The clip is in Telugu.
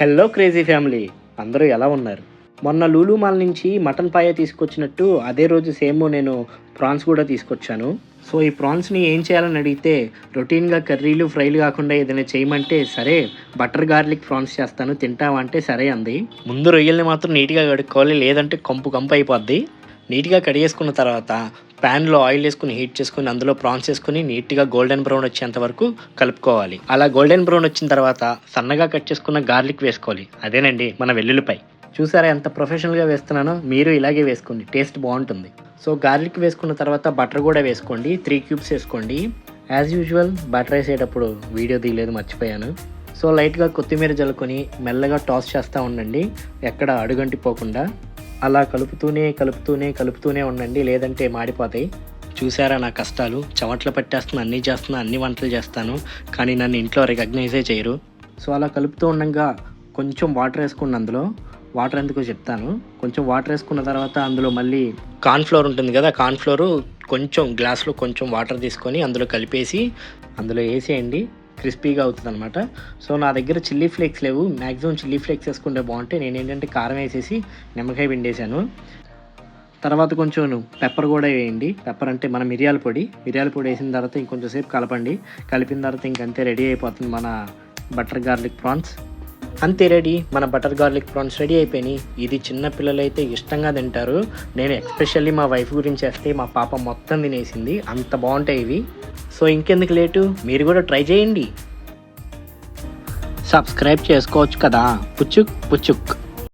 హలో క్రేజీ ఫ్యామిలీ అందరూ ఎలా ఉన్నారు? మొన్న లూలు మాల్ నుంచి మటన్ పాయ తీసుకొచ్చినట్టు అదే రోజు సేమ్ నేను ప్రాన్స్ కూడా తీసుకొచ్చాను. సో ఈ ప్రాన్స్ని ఏం చేయాలని అడిగితే రొటీన్గా కర్రీలు ఫ్రైలు కాకుండా ఏదైనా చేయమంటే సరే బటర్ గార్లిక్ ప్రాన్స్ చేస్తాను తింటావా అంటే సరే అంది. ముందు రొయ్యల్ని మాత్రం నీట్గా కడుక్కోవాలి లేదంటే కంపు కంపు అయిపోద్ది. నీట్గా కడిగేసుకున్న తర్వాత ప్యాన్లో ఆయిల్ వేసుకుని హీట్ చేసుకుని అందులో ప్రాన్స్ వేసుకుని నీట్గా గోల్డెన్ బ్రౌన్ వచ్చేంత వరకు కలుపుకోవాలి. అలా గోల్డెన్ బ్రౌన్ వచ్చిన తర్వాత సన్నగా కట్ చేసుకున్న గార్లిక్ వేసుకోవాలి. అదేనండి మన వెల్లుల్లిపై. చూసారా ఎంత ప్రొఫెషనల్గా వేస్తున్నానో? మీరు ఇలాగే వేసుకోండి. టేస్ట్ బాగుంటుంది. సో గార్లిక్ వేసుకున్న తర్వాత బటర్ కూడా వేసుకోండి. త్రీ క్యూబ్స్ వేసుకోండి. యాజ్ యూజువల్ బటర్ వేసేటప్పుడు వీడియో తీయలేదు మర్చిపోయాను. సో లైట్గా కొత్తిమీర జల్లుకొని మెల్లగా టాస్ చేస్తూ ఉండండి. ఎక్కడ అడుగంటిపోకుండా. అలా కలుపుతూనే కలుపుతూనే కలుపుతూనే ఉండండి. లేదంటే మాడిపోతాయి. చూసారా నా కష్టాలు? చెమట్లు పట్టేస్తున్నా అన్నీ చేస్తున్నా అన్ని వంటలు చేస్తాను. కానీ నన్ను ఇంట్లో రికగ్నైజే చేయరు. సో అలా కలుపుతూ ఉండగా కొంచెం వాటర్ వేసుకున్న అందులో. వాటర్ ఎందుకో చెప్తాను. కొంచెం వాటర్ వేసుకున్న తర్వాత అందులో మళ్ళీ కార్న్ఫ్లోర్ ఉంటుంది కదా కార్న్ఫ్లోరు కొంచెం గ్లాస్లో కొంచెం వాటర్ తీసుకొని అందులో కలిపేసి అందులో వేసేయండి. క్రిస్పీగా అవుతుంది అనమాట సో నా దగ్గర చిల్లీ ఫ్లేక్స్ లేవు. మ్యాక్సిమం చిల్లీ ఫ్లేక్స్ వేసుకుంటే బాగుంటాయి నేను ఏంటంటే కారం వేసేసి నిమ్మకాయ పిండేశాను. తర్వాత కొంచెం పెప్పర్ కూడా వేయండి. పెప్పర్ అంటే మన మిరియాల పొడి. మిరియాల పొడి వేసిన తర్వాత ఇంకొంచెం సేపు కలపండి. కలిపిన తర్వాత ఇంకంతే రెడీ అయిపోతుంది మన బటర్ గార్లిక్ ప్రాన్స్. అంతే రెడీ. మన బటర్ గార్లిక్ ప్రాన్స్ రెడీ అయిపోయినాయి. ఇది చిన్న పిల్లలైతే ఇష్టంగా తింటారు. నేను ఎస్పెషల్లీ మా వైఫ్ గురించి వేస్తే మా పాప మొత్తం తినేసింది. అంత బాగుంటాయి ఇవి. సో ఇంకెందుకు లేటు? మీరు కూడా ట్రై చేయండి. సబ్స్క్రైబ్ చేసుకోవచ్చు కదా. పుచ్చుక్ పుచ్చుక్.